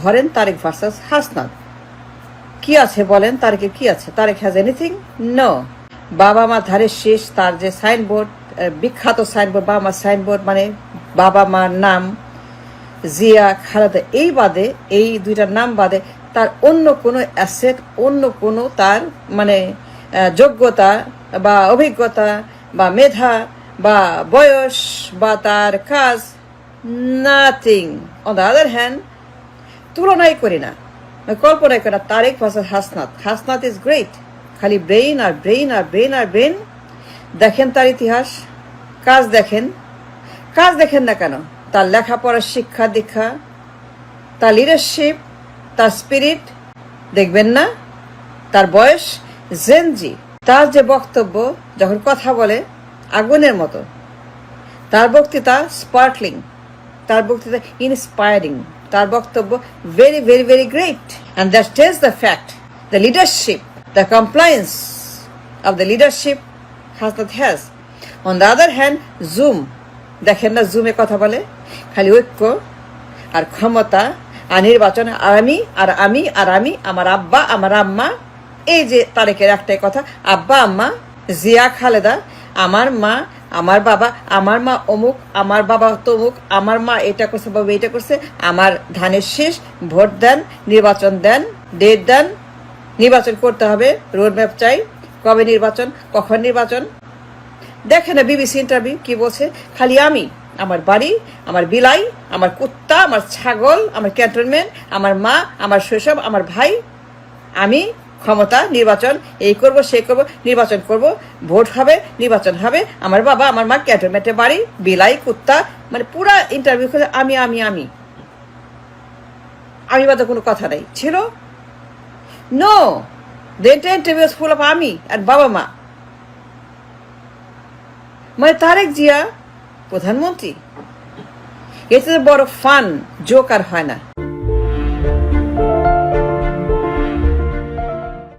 ধরেন তারেক ভার্সাস হাসনাত। কি আছে বলেন? তারেকের কি আছে? তারেক হ্যাজ এনিথিং নো বাবা মা ধারের শেষ, তার যে সাইনবোর্ড বিখ্যাত সাইনবোর্ড বাবা মা সাইনবোর্ড মানে বাবা মার নাম, জিয়া, খালেদা, এই বাদে, এই দুইটার নাম বাদে, তার অন্য কোনো অ্যাসেট অন্য কোনো তার মানে যোগ্যতা বা অভিজ্ঞতা বা মেধা বা বয়স বা তার কাজ nothing on the other hand তুলনাই করি না। কল্পনাই করি না, Tarek versus Hasnat. Hasnat is great খালি ব্রেইন আর ব্রেইন আর ব্রেইন আর ব্রেইন দেখেন তার ইতিহাস, কাজ দেখেন। কাজ দেখেন না কেন? তার লেখাপড়ার শিক্ষা দীক্ষা, তার লিডারশিপ তার স্পিরিট দেখবেন না? তার বয়স জেনজি তার যে বক্তব্য, যখন কথা বলে, আগুনের মতো। তার বক্তৃতা স্পার্কলিং তার বক্তৃতা ইন্সপায়ারিং তার বক্তব্য very very very great and that takes the fact the leadership the compliance of the leadership has not has on the other hand zoom দেখেন না জুমে কথা বলে, খালি ঐক্য আর ক্ষমতা আর নির্বাচন, আর আমি আর আমি আর আমি, আমার আব্বা, আমার আম্মা, এই যে তারেকের একটাই কথা, আব্বা, আম্মা, জিয়া, খালেদা, আমার মা আমার বাবা, আমার মা অমুক, আমার বাবা তমুক আমার মা এটা করছে, বাবা এটা করছে, আমার ধানের শেষ, ভোট দেন, নির্বাচন দেন ডেট দেন, নির্বাচন করতে হবে রোড ম্যাপ চাই, কবে নির্বাচন, কখন নির্বাচন। দেখে না বিবিসি ইন্টারভিউ কি বলছে, খালি আমি, আমার বাড়ি, আমার বিলাই, আমার কুত্তা, আমার ছাগল, আমার ক্যান্টনমেন্ট, আমার মা, আমার শৈশব, আমার ভাই, আমি ক্ষমতা, নির্বাচন, এই করব সেই করব, নির্বাচন করব, ভোট হবে, নির্বাচন হবে। আমার বাবা, আমার মা ক্যান্টনমেন্টে বাড়ি, বিলাই, কুত্তা মানে পুরা ইন্টারভিউ করে আমি আমি আমি। আমি বাদে কোনো কথা নেই। ছিল? No the interview full of আমি আর বাবা, মা। মানে তারেক জিয়া প্রধানমন্ত্রী। এতে বড় ফান জোক আর হয় না।